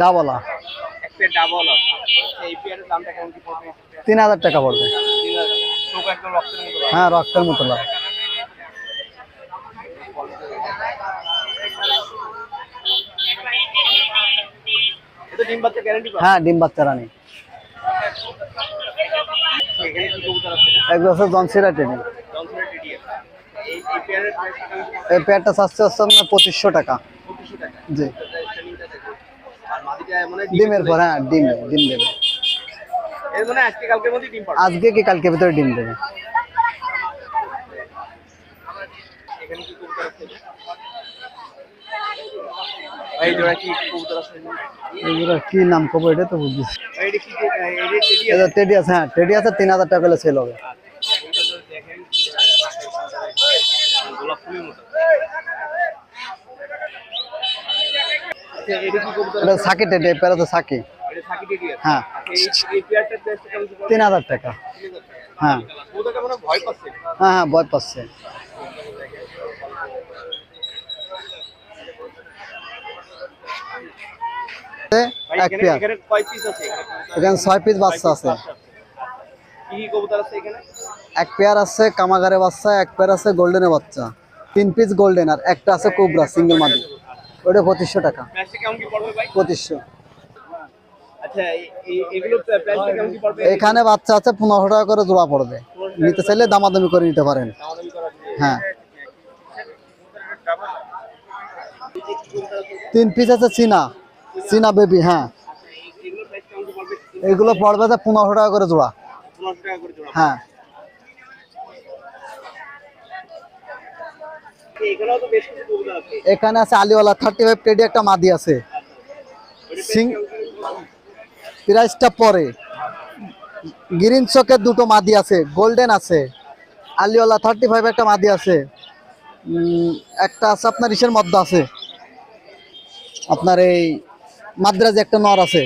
ডাবলা তিন হাজার টাকা পড়বে। হ্যাঁ রক্তের মতো হ্যাঁ ডিম বাচ্চা রানী। এক বছর জনসিরা টিডিএফ এই পেয়ারটা চাচ্ছে হচ্ছে আপনার পঁচিশশো টাকা। জি ট্রেনিংটা দেখো আর মাদিটা মানে ডিমের পর হ্যাঁ ডিম ডিম দেবে। এর মানে আজকে কালকের মধ্যে ডিম পাবে আজকে কি কালকে ভিতরে ডিম দেবে? এখানে কি কবুতর আছে? এই জোড়া কি কবুতর আছে? এগুলো কি নাম কব এটা তো বুঝছি এই যে কি এই যে টিডি এটা টেডি আছে হ্যাঁ টেডি আছে তিন হাজার টাকা করে সেল হবে দেখেন গোলাপ ফুলের মতো আচ্ছা এটা কবুতর? এটা পেয়ারা তো সাকি হ্যাঁ। পড়বে তিন হাজার টাকা। হ্যাঁ। মনে হয় ভয় পাচ্ছে। হ্যাঁ হ্যাঁ এক পেয়ার। এখানে ছয় পিস বাচ্চা আছে। এক পেয়ার আছে কামাগারে বাচ্চা এক পেয়ার আছে গোল্ডেনের বাচ্চা। তিন পিস গোল্ডেন আর একটা আছে কোবরা সিঙ্গেল মাদি। ওটা পঁচিশশো টাকা। পঁচিশশো। আচ্ছা এখানে বাচ্চা আছে পনেরোশো টাকা করে জোড়া পড়বে। নিতে চাইলে দামাদামি করে নিতে পারেন। হ্যাঁ। তিন পিস আছে চীনা। চীনা বেবি হ্যাঁ। পড়বে? এগুলো পড়বে পনেরোশো টাকা করে জোড়া। হ্যাঁ এখানেও তো বেশ কিছু কবুতর আছে এখানে আছে আলিওয়ালা থার্টি ফাইভ কেডি একটা মাদি আছে। সিং প্রাইসটা পরে। গ্রিন চকের দুটো মাদি আছে গোল্ডেন আছে। আলিওয়ালা থার্টি ফাইভ একটা মাদি আছে। একটা আছে আপনার ইসের মধ্যে আছে। আপনার এই মাদ্রাজে একটা নর আছে।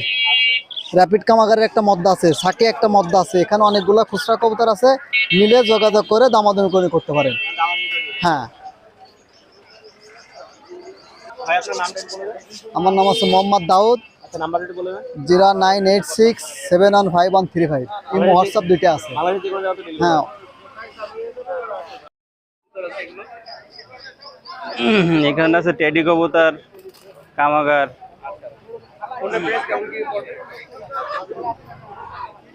র্যাপিড কামাগারের একটা মদ্দা আছে সাকে একটা মদ্দা আছে। এখানে অনেকগুলো খুচরা কবুতর আছে। মিলে যোগাযোগ করে দামাদামি করে করতে পারেন। হ্যাঁ ভাই আপনার নামটা একটু বলে দেন আমার নাম আছে মোহাম্মদ দাউদ। আচ্ছা নাম্বারটা একটু বলে দেন। Zero nine eight six seven one five one three five. Imo WhatsApp দুইটা আছে। হ্যাঁ? এখানে আছে টেডি কবুতর কামাগার।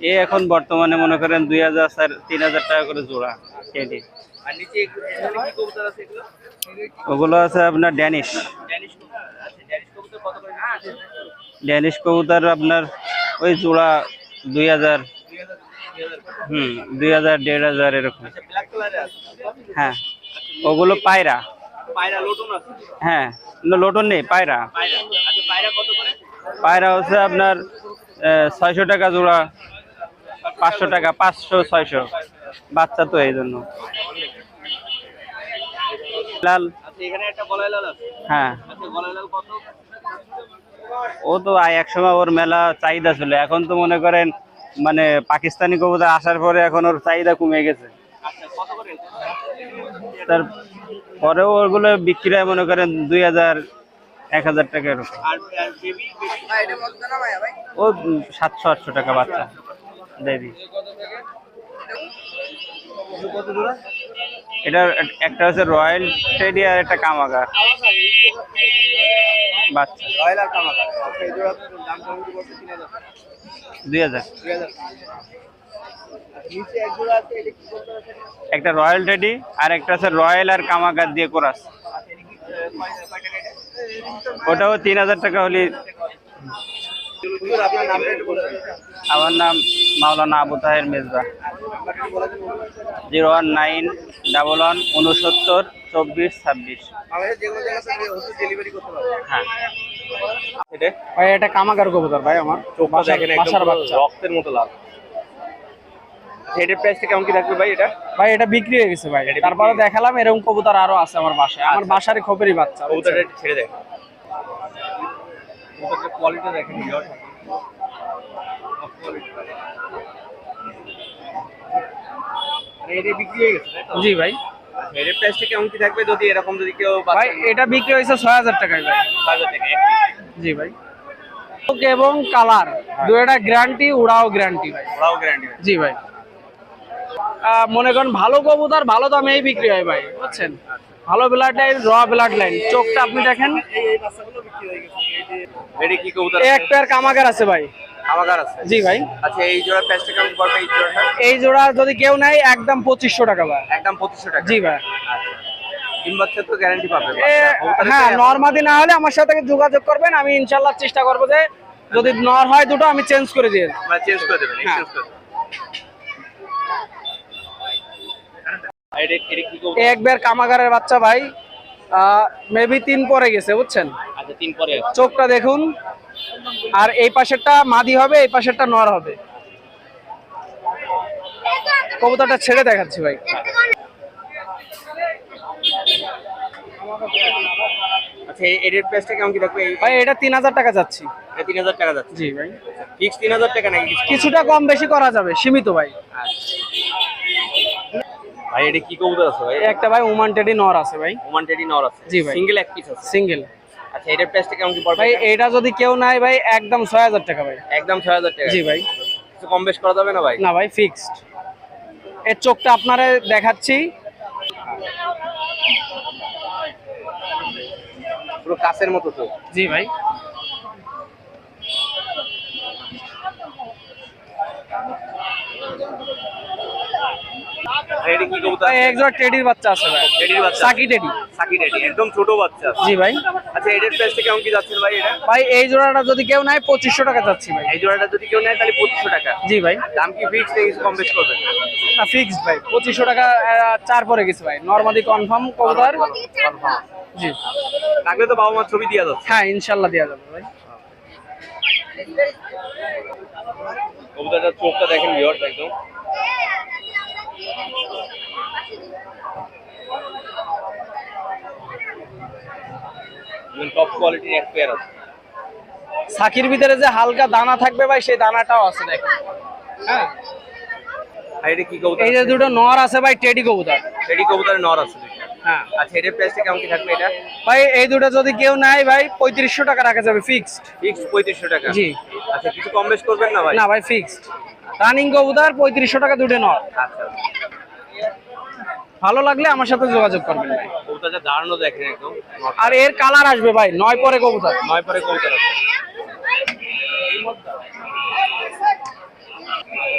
এ এখন বর্তমানে মনে করেন দুই হাজার তিন হাজার টাকা করে জোড়া টেডি। আর নিচে এখানে কি কবুতর আছে এগুলো? ওগুলো আছে আপনার ড্যানিশ। ড্যানিশ কবুতর। আচ্ছা কত করে? ড্যানিশ কবুতর আপনার ওই জোড়া দুই হাজার। হুম দুই হাজার দেড় হাজার এরকম। আচ্ছা হ্যাঁ ওগুলো পায়রা। হ্যাঁ লোটন নেই পায়রা। পায়রা। আচ্ছা পায়রা হচ্ছে আপনার ছয়শো টাকা জোড়া পাঁচশো টাকা পাঁচশো ছয়শো। বাচ্চা তো এই জন্য। লাল। আচ্ছা এখানে একটা গলায় লাল আছে? হ্যাঁ। আচ্ছা গলায় লাল কত? ও তো আয় একসময় ওর মেলা চাহিদা ছিল। এখন তো মনে করেন মানে পাকিস্তানি কবুতর আসার পরে এখন ওর চাহিদা কমে গেছে। আচ্ছা কত করে? তার পরেও ওগুলো বিক্রি হয় মনে করেন দুই হাজার এক হাজার টাকা এরকম। ও সাতশো আটশো টাকা বাচ্চা দেবী কত এটা একটা হচ্ছে রয়্যাল টেডি আর একটা কামাগার। বাচ্চা রয়্যাল আর দুই হাজার। একটা রয়্যাল টেডি আর একটা আছে রয়্যাল আর কামাগার দিয়ে কোরাস। আচ্ছা ওটাও তিন হাজার টাকা হলে আমার নাম মাওলানা আবু তাহের মেজবা দেন zero one nine double one উনসত্তর চব্বিশ ছাব্বিশ। হ্যাঁ। ভাই এটা কামাগার কবুতর ভাই আমার। চোখটা দেখেন রক্তের মতো লাল। আচ্ছা, প্রাইসটা কেমন কি থাকবে ভাই এটা? ভাই এটা বিক্রি হয়ে গেছে ভাই। তারপরে দেখালাম এরকম কবুতর আরও আছে আমার বাসায়। আমার বাসার খোপেরই বাচ্চা কবুতরটা ছেড়ে দেখ কবুতরের কোয়ালিটি দেখেন। মানে এটা বিক্রি হয়ে গেছে জি ভাই। আচ্ছা, প্রাইসটা কেমন কি থাকবে যদি এরকম যদি কেউ ভাই এটা বিক্রি হয়েছে ছয় হাজার টাকায় ভাই। বাজার থেকে জি ভাই। এবং কালার গ্যারান্টি উড়াও গ্যারান্টি ভাই। ওরাও গ্যারান্টি জি ভাই। আহ, মনে করেন ভালো কবুতর ভালো দামেই বিক্রি হয় ভাই বুঝছেন? ভালো ব্লাড লাইন র ব্লাড লাইন চোখটা আপনি দেখেন। এটা কি কবুতর এই এক পেয়ার কামাগার আছে ভাই। আমাগার আছে? জি ভাই। আচ্ছা এই জোড়া প্রাইসটা কেমন পড়বে? এই জোড়াটা? এই জোড়া যদি কেউ নেয় একদম পঁচিশশো টাকা ভাই। একদম পঁচিশশো টাকা। জি ভাই। তো গ্যারান্টি পাবে। হ্যাঁ নর্মাদি না হলে আমার সাথে যোগাযোগ করবেন আমি ইনশাল্লাহ চেষ্টা করব যে যদি নর হয় দুটো আমি চেঞ্জ করে দিয়ে মানে চেঞ্জ করে দেবেন। এক্সচেঞ্জ করে দেবেন আর এটা এটা কি কবুতর এই একবার কামাগারের বাচ্চা ভাই মেবি তিন পরে গেছে বুঝছেন? আচ্ছা তিন পরে চোখটা দেখুন। আর এই পাশেরটা মাদি হবে এই পাশেরটা নর হবে। কবুতরটা ছেড়ে দেখাচ্ছি ভাই। আচ্ছা এই- এটার প্রাইসটা কেমন কি ভাই এটা তিন হাজার টাকা যাচ্ছি। তিন হাজার টাকা যাচ্ছে। জি ভাই। ফিক্স তিন হাজার টাকা নাকি কিছুটা কম বেশি করা যাবে সীমিত ভাই। ভাই এটা কি কবুতর আছে ভাই? একটা ভাই উমান টেডি নর আছে ভাই। ওমান টেডি নর আছে। জি ভাই। সিঙ্গেল এক পিস আছে? সিঙ্গেল আচ্ছা এটার প্রাইসটা কেমন কি পড়বে? ভাই এটা যদি কেউ নাই ভাই একদম ছয় হাজার টাকা ভাই। একদম ছয় হাজার টাকা। জি ভাই। কিছু কম বেশ করা যাবে না ভাই? না ভাই ফিক্সড এর চোখটা আপনারা দেখাচ্ছি। পুরো কাছের মতো তো জি ভাই। এটা কি কবুতর ভাই একজোড়া টেডির বাচ্চা আছে ভাই। টেডির বাচ্চা সাকি টেডি। সাকি টেডি একদম ছোট বাচ্চা জি ভাই। আচ্ছা এটার প্রাইসটা কেমন কি যাচ্ছে ভাই এটা? ভাই এই জোড়াটা যদি কেউ পঁচিশশো টাকা যাচ্ছি ভাই। এই জোড়াটা যদি কেউ নেয় তাহলে পঁচিশশো টাকা। জি ভাই। দাম কি ফিক্স কম বেশ করবেন? না ফিক্সড ভাই। পঁচিশশো টাকা চার পরে গেছে ভাই। নর্মালি কনফার্ম কবুতর। জি। লাগলে তো বাবা মার ছবি দিয়ে যাচ্ছে হ্যাঁ ইনশাল্লাহ দেওয়া যাবে ভাই। কবুতরটার চোখটা দেখেন ভিউয়ার্স একদম। টপ কোয়ালিটির এক পেয়ার আছে। সাকির ভিতরে যে হালকা দানা থাকবে ভাই সেই দানাটাও আছে দেখেন হ্যাঁ? এটা কি কবুতর এই যে দুটো নর আছে ভাই টেডি কবুতর। রেডি কবুতরের নর আছে হ্যাঁ। আচ্ছা এটার প্রাইসটা কেমন কি থাকবে এটা? ভাই এই দুটো যদি কেউ নাই ভাই পঁয়ত্রিশশো টাকা রাখা যাবে ফিক্সড ফিক্স পঁয়ত্রিশশো টাকা? জি। আচ্ছা কিছু কম বেশ করবেন না ভাই? না ভাই ফিক্সড রানিং কবুতর টাকা দুটো নর। আচ্ছা। ভালো লাগলে আমার সাথে যোগাযোগ করবেন ভাই। কবুতরটা দাঁড়ানো দেখেন একদম। আর এর কালার আসবে ভাই নয় পরে কবুতর। নয় পরে কবুতর আছে।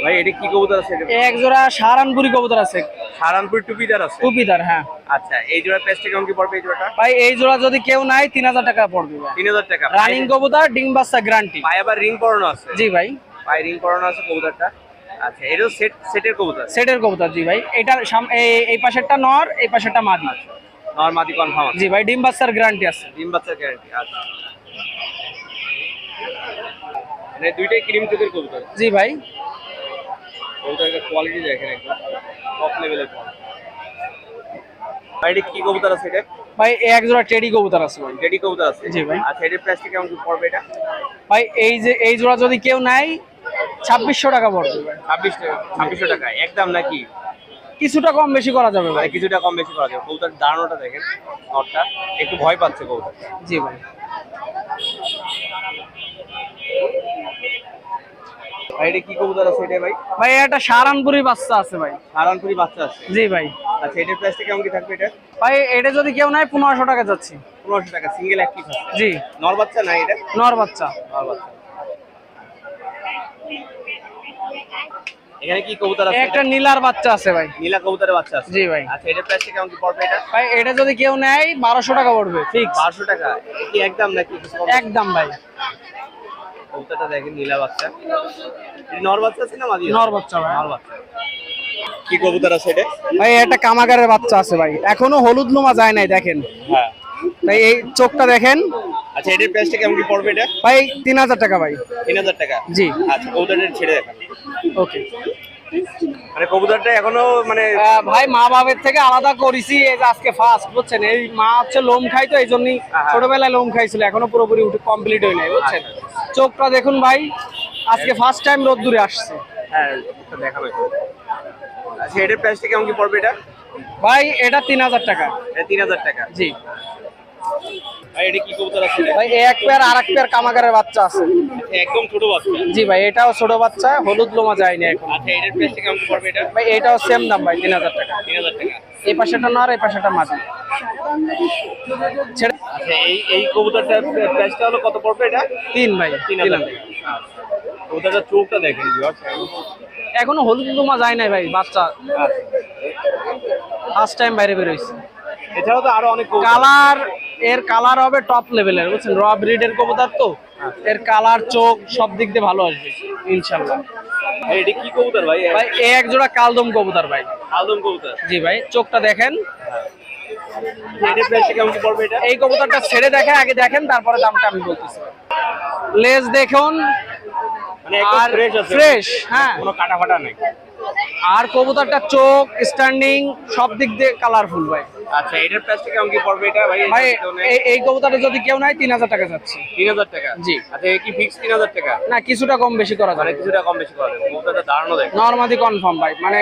ভাই এটা কি কবুতর আছে? এক জোড়া সাহারানপুরি কবুতর আছে। হারানপুর টুপিদার আছে? টুপিদার হ্যাঁ। আচ্ছা এই জোড়ার প্রাইসটা কেমন কি পড়বে এই জোড়াটা? ভাই এই জোড়া যদি কেউ নাই তিন হাজার টাকা পড়বে ভাই। তিন হাজার টাকা। রানিং কবুতর ডিম বাচ্চা গ্যারান্টি পায়ে আবার রিং পরানো আছে? জি ভাই। ভাই রিং পরানো আছে কবুতরটা? আচ্ছা এটাও সেট সেটের কবুতর সেটের কবুতর জি ভাই। সাম- এই- পাশেরটা নর এই পাশেরটা মাদি। নর্মাদি কনফার্ম আছে। জি ভাই ডিম বাচ্চার গ্যারান্টি আছে। ডিম বাচ্চার গ্যারান্টি আচ্ছা। মানে দুইটাই ক্রিম চোখের কবুতর? জি ভাই। কবুতরের কোয়ালিটি দেখেন একদম টপ লেভেলের ভাই এটা কি কবুতর আছে এটা? ভাই এক জোড়া টেডি কবুতর আছে ভাই। রেডি কবুতর আছে? জি ভাই। আচ্ছা এটার প্রাইসটা কেমন পড়বে এটা? ভাই এই যে এই জোড়া যদি কেউ নাই ছাব্বিশশো টাকা পড়বে ছাব্বিশ টাকা ছাব্বিশশো টাকা একদম নাকি? কিছুটা কম বেশি করা যাবে ভাই। কিছুটা কম বেশি করা যাবে। কবুতর দাঁড়ানোটা দেখেন নটটা। একটু ভয় পাচ্ছে কবুতর। জি ভাই। এটা কি কবুতর আছে এটা ভাই? ভাই একটা সাহারানপুরি বাচ্চা আছে ভাই। হারানপুরি বাচ্চা আছে। জি ভাই। আচ্ছা এটার প্রাইসটা কেমন কি থাকবে এটা ভাই এটা যদি কেউ নাই পনেরোশো টাকা যাচ্ছি। পনেরোশো টাকা সিঙ্গেল এক পিস জি। নর বাচ্চা না এটা? নর বাচ্চা। নর বাচ্চা। এখানে কি কবুতর আছে? একটা নীলার বাচ্চা আছে ভাই। নীলা কবুতরের বাচ্চা আছে? জি ভাই। আচ্ছা এটার প্রাইসটা কেমন কি পড়বে এটা? ভাই এটা যদি কেউ নেয় বারোশো টাকা পড়বে ফিক্স বারোশো টাকা। কি একদম নাকি একদম ভাই। কবুতরটা দেখেন নীলা বাচ্চা। এটা নর বাচ্চা আছে না মাদি নর বাচ্চা ভাই। নর বাচ্চা। কি কবুতর আছে এটা? ভাই একটা কামাগারের বাচ্চা আছে ভাই। এখনও হলুদ লোমা যায় নাই দেখেন। হ্যাঁ। তাই এই চোখটা দেখেন। আচ্ছা এটার প্রাইসটা কেমন কি পড়বে এটা? ভাই তিন হাজার টাকা ভাই। তিন হাজার টাকা? জি। আচ্ছা কবুতরটা ছেড়ে দেখান। ওকে। মানে কবুতরটা এখনও মানে ভাই মা বাবার থেকে আলাদা করেছি এই যে আজকে ফার্স্ট বুঝছেন? এই মা হচ্ছে লোম খাই তো এই জন্যই হ্যাঁ। ছোটবেলায় লোম খাইছিল এখনও পুরোপুরি উঠে কমপ্লিট হয় নাই বুঝছেন? চোখটা দেখুন ভাই আজকে ফার্স্ট টাইম রোদ্দুরে আসছে। হ্যাঁ দেখাবো। আচ্ছা এটার প্রাইসটা কেমন কি পড়বে এটা? ভাই এটা তিন হাজার টাকা। এটা তিন হাজার টাকা। জি। ভাই এটা কি কবুতর আছে? ভাই এক পেয়ার আর এক পেয়ার কামাগারের বাচ্চা আছে। একদম ছোট বাচ্চা। জি ভাই এটাও ছোট বাচ্চা হলুদ লোমা যায়নি এখন। আচ্ছা এটার প্রাইসটা কেমন পড়বে এটা? ভাই এটাও সেম দাম ভাই তিন হাজার টাকা। তিন হাজার টাকা। এই পাশেটা নর এই পাশেটা মাটি আচ্ছা এই এই কবুতরটার প্রাইসটা হলো কত পড়বে এটা? তিন ভাই তিন তিন হাজার টাকা। কবুতরটার চোখটা দেখেন এখনও হলুদ লোমা যায় নাই ভাই বাচ্চা। ফার্স্ট টাইম বাইরে বেরোইছে এছাড়াও তো আরও অনেক কালার এর কালার হবে টপ লেভেলের বুঝছেন? র ব্রিডের কবুতর তো এর কালার চোখ সব দিক দিয়ে ভালো আসবে ইনশাল্লাহ। ভাই এটা কি কবুতর ভাই? ভাই এ এক জোড়া কালদম কবুতর ভাই। আলদম কবুতর? জি ভাই চোখটা দেখেন। এটা? এই কবুতরটা ছেড়ে দেখে আগে দেখেন তারপরে দামটা আমি বলতেছি লেজ দেখুন। মানে একদম আর ফ্রেশ আছে। ফ্রেশ হ্যাঁ। কোনো কাটা ফাটা নেই। আর কবুতরটা চোখ স্ট্যান্ডিং সব দিক দিয়ে কালারফুল ভাই। আচ্ছা এটার প্রাইসটা কেমন কি পড়বে এটা? ভাই ভাই এই কবুতরটা যদি কেউ নাই তিন হাজার টাকা যাচ্ছে। তিন হাজার টাকা? জি। আচ্ছা কি ফিক্স তিন হাজার টাকা? না কিছুটা কম বেশি করা মানে যাবে কিছুটা কম বেশি করা যাবে। কবুতরটা দাঁড়ানো দেখ নর্মালি কনফার্ম ভাই। মানে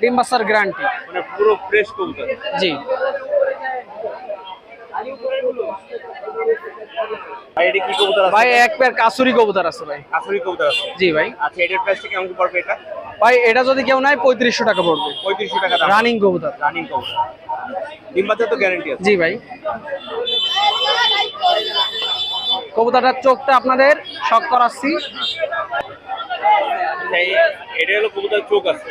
ডিম বাচ্চার গ্যারান্টি মানে পুরো ফ্রেশ কবুতর। জি। ভাই এটা কি কবুতর আছে? ভাই এক পেয়ার কাসুরি কবুতর আছে ভাই। কবুতর আছে? জি ভাই। আচ্ছা এটার প্রাইসটা কেমন পড়বে এটা? ভাই এটা যদি কেউ নাই টাকা পড়বে। টাকা রানিং কবুতর। রানিং কবুতর। ডিম বাচ্চা তো গ্যারান্টি আছে। জি ভাই। কবুতরটার চোখটা আপনাদের শখ করাচ্ছি। আচ্ছা, এটা হলো কবুতর চোখ আছে।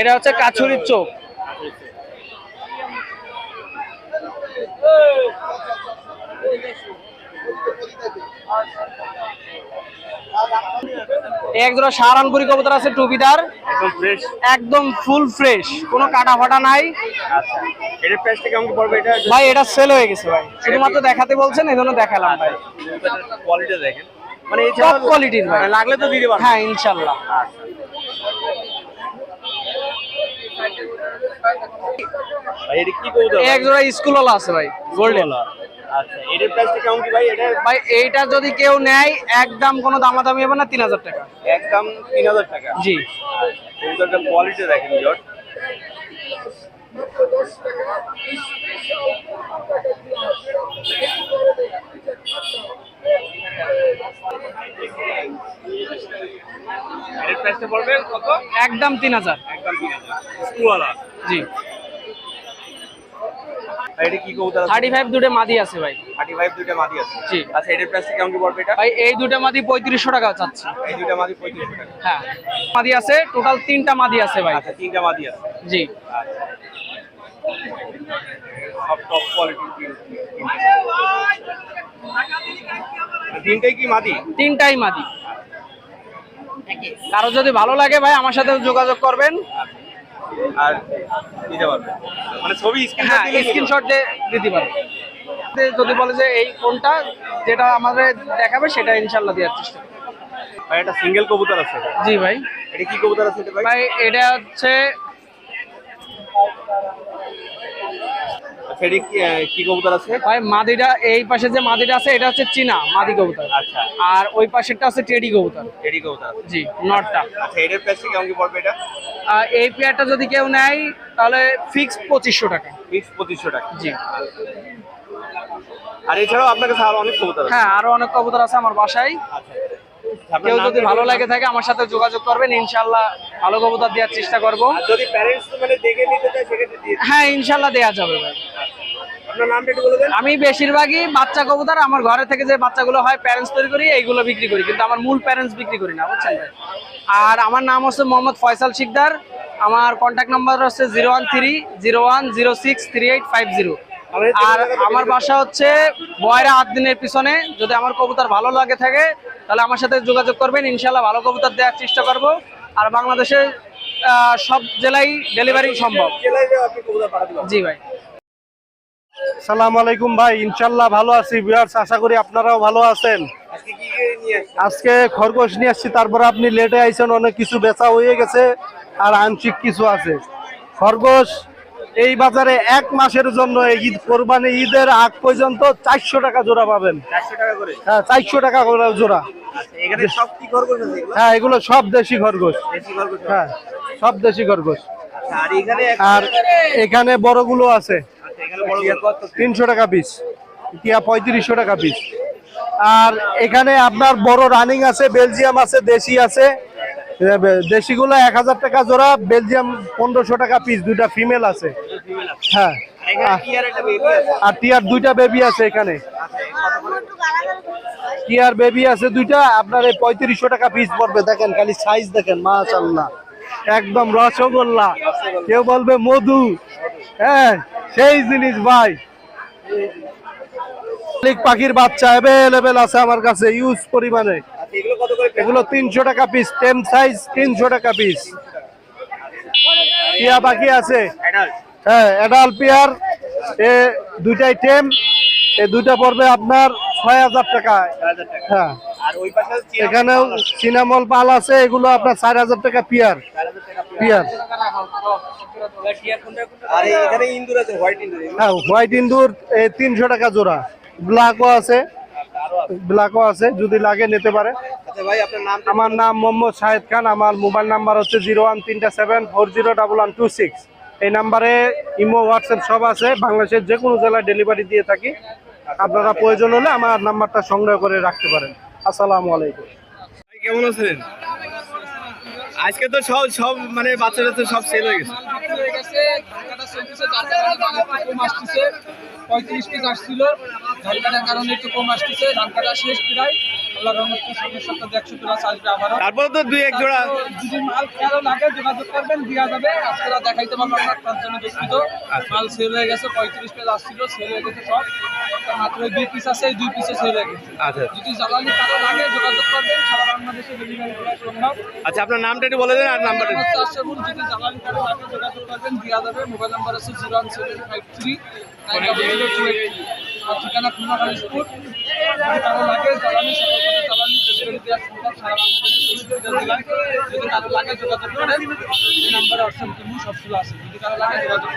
এটা হচ্ছে কাছুরির চোখ। এক জোড়া সাহারানপুরি কবুতর আছে টুপিদার। একদম ফ্রেশ একদম ফুল ফ্রেশ কোনো কাটা ফাটা নাই। আচ্ছা। এটার প্রাইসটা কেমন পড়বে এটা ভাই এটা সেল হয়ে গেছে ভাই। শুধুমাত্র দেখাতে বলছেন এই জন্য দেখালাম ভাই। কোয়ালিটি দেখেন। মানে এই টপ কোয়ালিটির ভাই। লাগলে তো দিতে পারবেন হ্যাঁ ইনশাল্লাহ। ভাই এটা কি কবুতর? এক জোড়া স্কুলওয়ালা আছে ভাই গোল্ডেন। আচ্ছা এটার প্রাইসটা কেমন কি ভাই? এটা ভাই এইটা যদি কেউ নেয় একদম কোনো দামাদামি হবে না তিন হাজার টাকা। একদম তিন হাজার টাকা? জি। কোয়ালিটি দেখেন জট। এটার প্রাইসটা পড়বে কত? একদম তিন হাজার। একদম তিন হাজার। জি। আর এটা কি কবুতর আছে? থার্টি ফাইভ দুটো মাদি আছে ভাই। থার্টি ফাইভ মাদি আছে। জি। আচ্ছা এটার প্রাইসটা কেমন কি পড়বে এটা? ভাই এই দুটো মাদি টাকা চাচ্ছি। এই মাদি টাকা। হ্যাঁ মাদি আছে টোটাল তিনটা মাদি আছে ভাই। আচ্ছা তিনটা মাদি আছে। জি। আচ্ছা। সব টপ কোয়ালিটির তিনটাই কি মাদি? তিনটাই মাদি। কারও যদি ভালো লাগে ভাই আমার সাথে যোগাযোগ করবেন। আর দিতে পারবে। মানে ছবি হ্যাঁ স্ক্রিনশট দিয়ে দিতে পারবে। যদি বলে যে এই ফোনটা যেটা আমাদের দেখাবে সেটা ইনশাল্লাহ দেওয়ার চেষ্টা ভাই এটা সিঙ্গেল কবুতর আছে জি ভাই। এটা কি কবুতর আছে ভাই? ভাই এটা হচ্ছে কি কবুতর আছে? ভাই মাদিটা এই পাশে যে মাদিটা আছে এটা হচ্ছে চীনা মাদি কবুতর। আচ্ছা। আর ওই পাশেরটা আছে টেডি কবুতর। টেডি কবুতর জি নটটা। আচ্ছা এটার কেমন কি পড়বে এটা? এই পেয়ারটা যদি কেউ নেয় তাহলে ফিক্সড পঁচিশশো টাকা। ফিক্স পঁচিশশো টাকা। জি। আর এছাড়াও আপনার কাছে আরও অনেক কবুতর আছে। হ্যাঁ আরও অনেক কবুতর আছে আমার বাসায়। আচ্ছা। কেউ যদি ভালো লাগে থাকে আমার সাথে যোগাযোগ করবেন ইনশাল্লাহ ভালো কবুতর দেওয়ার চেষ্টা করব। আর যদি প্যারেন্টস মানে দেখে নিতে চায় সেক্ষেত্রে হ্যাঁ ইনশাল্লাহ দেওয়া যাবে ভাই। আমি বেশিরভাগই বাচ্চা কবুতর আমার ঘরে থেকে যে বাচ্চাগুলো হয় প্যারেন্টস তৈরি করি এইগুলো বিক্রি করি কিন্তু আমার মূল প্যারেন্টস বিক্রি করি না বুঝছেন আর আমার নাম হচ্ছে মোহাম্মদ ফয়সাল শিকদার আমার কন্ট্যাক্ট নাম্বার হচ্ছে zero one three zero one zero six three eight five zero আর আমার বাসা হচ্ছে বয়রা আট দিনের পিছনে। যদি আমার কবুতর ভালো লাগে থাকে তাহলে আমার সাথে যোগাযোগ করবেন। ইনশাল্লাহ ভালো কবুতর দেওয়ার চেষ্টা করব। আর বাংলাদেশে আহ, সব জেলায় ডেলিভারি সম্ভব। জি ভাই। সালাম আলাইকুম ভাই ইনশাল্লাহ ভালো আছি। বিয়ার্স আশা করি আপনারাও ভালো আছেন। আজকে কি কি নিয়ে আসছেন? আজকে খরগোশ নিয়ে আসছি তারপরে আপনি লেটে আইছেন অনেক কিছু বেচা হয়ে গেছে আর আংশিক কিছু আছে। খরগোশ এই বাজারে এক মাসের জন্য ঈদ কোরবানি ঈদের আগ পর্যন্ত চারশো টাকা জোড়া পাবেন। চারশো টাকা করে? হ্যাঁ চারশো টাকা করে জোড়া। আচ্ছা সব কি খরগোশ হ্যাঁ এগুলো সব দেশি খরগোশ। হ্যাঁ সব দেশি খরগোশ। আচ্ছা আর এখানে বড়গুলো আছে। আচ্ছা তিনশো টাকা পিস। টিয়া পঁয়ত্রিশশো টাকা পিস। আর এখানে আপনার বড় রানিং আছে বেলজিয়াম আছে দেশি আছে। দেশিগুলো এক হাজার টাকা জোড়া বেলজিয়াম পনেরোশো টাকা পিস দুইটা ফিমেল আছে। হ্যাঁ। আর টিয়ার দুইটা বেবি আছে এখানে। টিয়ার বেবি আছে দুইটা আপনার এই পঁয়ত্রিশশো টাকা পিস পড়বে। দেখেন খালি সাইজ দেখেন মাশাল্লাহ একদম রসগোল্লা। কেউ বলবে মধু। হ্যাঁ সেই জিনিস ভাই। পাখির বাচ্চা অ্যাভেলেবেল আছে আমার কাছে ইউজ পরিমাণে। আচ্ছা এগুলো তিনশো টাকা পিস টেম সাইজ তিনশো টাকা পিস টিয়া পাখি আছে। হ্যাঁ অ্যাডাল পেয়ার এ দুইটাই টেম এ দুইটা পড়বে আপনার ছয় হাজার টাকা। হ্যাঁ। এখানেও সিনামল পাল আছে এগুলো আপনার চার হাজার টাকা পিয়ার পিয়ার হ্যাঁ হোয়াইট ইন্দুর তিনশো টাকা জোড়া। ব্ল্যাকও আছে। ব্ল্যাকও আছে যদি লাগে নিতে পারে। আচ্ছা আমার নাম মোহাম্মদ শাহেদ খান আমার মোবাইল নাম্বার হচ্ছে জিরো ওয়ান তিনটা seven four zero double one two six. এই নাম্বারে ইমো হোয়াটসঅ্যাপ সব আছে। বাংলাদেশের যে কোনো জেলায় ডেলিভারি দিয়ে থাকি। আপনারা প্রয়োজন হলে আমার নাম্বারটা সংগ্রহ করে রাখতে পারেন। আসসালামু আলাইকুম। ভাই কেমন আছেন? আজকে তো সব সব মানে বাচ্চারা তো সব সেল হয়ে গেছে। হয়ে পঁয়ত্রিশ পিস আসছিল। কারণে একটু কম আসতেছে শেষ প্রায়। আল্লাহ রহমতের সামনের সপ্তাহে একশো প্লাস আসবে আবারও তারপরে তো দুই এক জোড়া যদি মাল কারও লাগে যোগাযোগ করবেন দেওয়া যাবে। আজকে আর দেখাইতে পারলাম না তার জন্য দুঃখিত মাল সেল হয়ে গেছে পঁয়ত্রিশ পিস আসছিল সেল হয়ে গেছে সব। মাত্র দুই পিস আছে দুই পিসে সেল হয়ে গেছে। আচ্ছা। যদি জ্বালানি কারও লাগে যোগাযোগ করবেন সারা বাংলাদেশে ডেলিভারি করা সম্ভব। আচ্ছা আপনার নামটা একটু বলে দেন আর নাম্বারটা দিন। চারশো গুণ যদি জ্বালানি যোগাযোগ করবেন দেওয়া যাবে। মোবাইল নাম্বার আছে zero one seven five three nine two eight আর ঠিকানা খুলনা কালীপুর যদি কারও লাগে জ্বালানি সকল জ্বালানি ডেলিভারি দেওয়া সম্ভব সারা জেলায় যদি কারও লাগে যোগাযোগ করেন, এই নাম্বারে অপশন কিন্তু সবগুলো আছে। যদি কারও লাগে যোগাযোগ